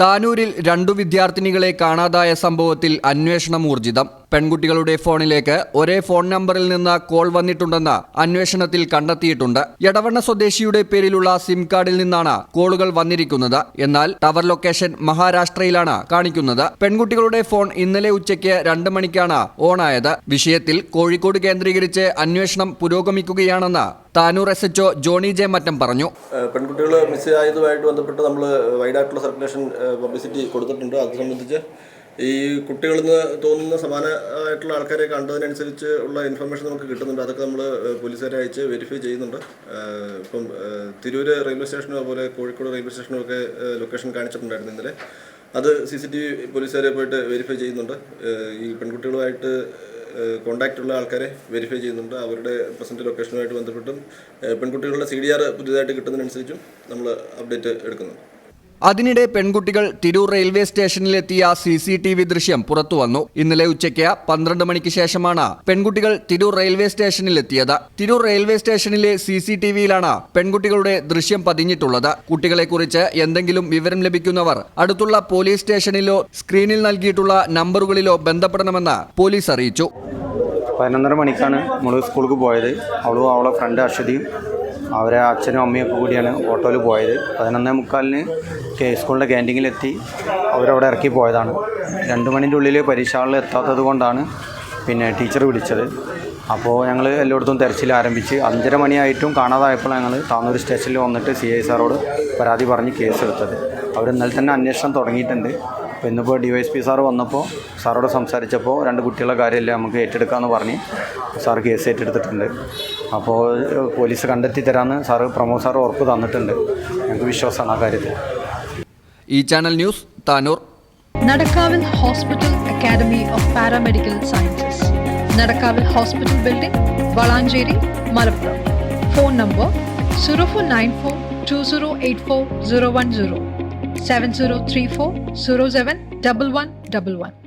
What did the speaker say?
താനൂരിൽ രണ്ടു വിദ്യാർത്ഥിനികളെ കാണാതായ സംഭവത്തിൽ അന്വേഷണം ഊർജിതം. പെൺകുട്ടികളുടെ ഫോണിലേക്ക് ഒരേ ഫോൺ നമ്പറിൽ നിന്ന് കോൾ വന്നിട്ടുണ്ടെന്ന് അന്വേഷണത്തിൽ കണ്ടെത്തിയിട്ടുണ്ട്. എടവണ്ണ സ്വദേശിയുടെ പേരിലുള്ള സിം കാർഡിൽ നിന്നാണ് കോളുകൾ വന്നിരിക്കുന്നത്. എന്നാൽ ടവർ ലൊക്കേഷൻ മഹാരാഷ്ട്രയിലാണ് കാണിക്കുന്നത്. പെൺകുട്ടികളുടെ ഫോൺ ഇന്നലെ ഉച്ചയ്ക്ക് രണ്ട് മണിക്കാണ് ഓണായത്. വിഷയത്തിൽ കോഴിക്കോട് കേന്ദ്രീകരിച്ച് അന്വേഷണം പുരോഗമിക്കുകയാണെന്ന് Tanur S H O Johny J Mattam പറഞ്ഞു. പെൺകുട്ടികൾ മിസ് ആയതുമായിട്ട് ബന്ധപ്പെട്ട് നമ്മൾ വൈഡായിട്ടുള്ള സർക്കുലേഷൻ പബ്ലിസിറ്റി കൊടുത്തിട്ടുണ്ട്. അത് സംബന്ധിച്ച് ഈ കുട്ടികളിൽ നിന്ന് തോന്നുന്ന സമാനമായിട്ടുള്ള ആൾക്കാരെ കണ്ടതിനനുസരിച്ച് ഉള്ള ഇൻഫർമേഷൻ നമുക്ക് കിട്ടുന്നുണ്ട്. അതൊക്കെ നമ്മൾ പോലീസുകാരെ അയച്ച് വെരിഫൈ ചെയ്യുന്നുണ്ട്. ഇപ്പം തിരൂർ റെയിൽവേ സ്റ്റേഷനും അതുപോലെ കോഴിക്കോട് റെയിൽവേ സ്റ്റേഷനും ഒക്കെ ലൊക്കേഷൻ കാണിച്ചിട്ടുണ്ടായിരുന്നു ഇന്നലെ. അത് സി സി ടി വി പോലീസുകാരെ പോയിട്ട് വെരിഫൈ ചെയ്യുന്നുണ്ട്. ഈ പെൺകുട്ടികളുമായിട്ട് കോണ്ടാക്റ്റ് ഉള്ള ആൾക്കാരെ വെരിഫൈ ചെയ്യുന്നുണ്ട്. അവരുടെ പ്രസന്റ് ലൊക്കേഷനുമായിട്ട് ബന്ധപ്പെട്ടും പെൺകുട്ടികളുടെ സി ഡി ആർ പുതിയതായിട്ട് കിട്ടുന്നതിനനുസരിച്ചും നമ്മൾ അപ്ഡേറ്റ് എടുക്കുന്നുണ്ട്. അതിനിടെ പെൺകുട്ടികൾ തിരൂർ റെയിൽവേ സ്റ്റേഷനിലെത്തിയ സി സി ടി വി ദൃശ്യം പുറത്തുവന്നു. ഇന്നലെ ഉച്ചയ്ക്ക് പന്ത്രണ്ട് മണിക്ക് ശേഷമാണ് പെൺകുട്ടികൾ തിരൂർ റെയിൽവേ സ്റ്റേഷനിലെത്തിയത്. തിരൂർ റെയിൽവേ സ്റ്റേഷനിലെ സി സി ടി വിയിലാണ് പെൺകുട്ടികളുടെ ദൃശ്യം പതിഞ്ഞിട്ടുള്ളത്. കുട്ടികളെക്കുറിച്ച് എന്തെങ്കിലും വിവരം ലഭിക്കുന്നവർ അടുത്തുള്ള പോലീസ് സ്റ്റേഷനിലോ സ്ക്രീനിൽ നൽകിയിട്ടുള്ള നമ്പറുകളിലോ ബന്ധപ്പെടണമെന്ന് പോലീസ് അറിയിച്ചു. പതിനൊന്നര മണിക്കാണ് നമ്മൾ സ്കൂൾക്ക് പോയത്. അവളും അവളെ ഫ്രണ്ട് അശ്വതിയും അവരെ അച്ഛനും അമ്മയൊക്കെ കൂടിയാണ് ഓട്ടോയിൽ പോയത്. പതിനൊന്നേ മുക്കാലിന് സ്കൂളിന്റെ ക്യാന്റീനിലെത്തി. അവരവിടെ ഇറക്കി പോയതാണ്. രണ്ട് മണിന്റെ ഉള്ളിൽ പരീക്ഷ ഹാളിൽ എത്താത്തത് കൊണ്ടാണ് പിന്നെ ടീച്ചർ വിളിച്ചത്. അപ്പോൾ ഞങ്ങൾ എല്ലായിടത്തും തെരച്ചിൽ ആരംഭിച്ച് അഞ്ചര മണിയായിട്ടും കാണാതായപ്പോൾ ഞങ്ങൾ താന്നൂർ സ്റ്റേഷനിൽ വന്നിട്ട് സി ഐ സാറോട് പരാതി പറഞ്ഞ് കേസെടുത്തത്. അവർ ഇന്നലെ തന്നെ അന്വേഷണം തുടങ്ങിയിട്ടുണ്ട്. അപ്പോൾ ഇന്നിപ്പോൾ D Y S P sir വന്നപ്പോൾ സാറോട് സംസാരിച്ചപ്പോൾ രണ്ട് കുട്ടികളുടെ കാര്യമല്ലേ നമുക്ക് ഏറ്റെടുക്കാമെന്ന് പറഞ്ഞ് സാർ കേസ് ഏറ്റെടുത്തിട്ടുണ്ട്. അപ്പോൾ പോലീസ് കണ്ടെത്തി തരാമെന്ന് സാറ് പ്രമോദ് സാർ ഉറപ്പ് തന്നിട്ടുണ്ട്. ഞങ്ങൾക്ക് വിശ്വാസമാണ് ആ കാര്യത്തിൽ. ഈ channel news Tanur. നടക്കാവിൽ hospital academy of paramedical sciences. നടക്കാവിൽ hospital building Valanchery Malappuram. Phone number zero four nine four two zero eight four zero one zero. 7034 07 011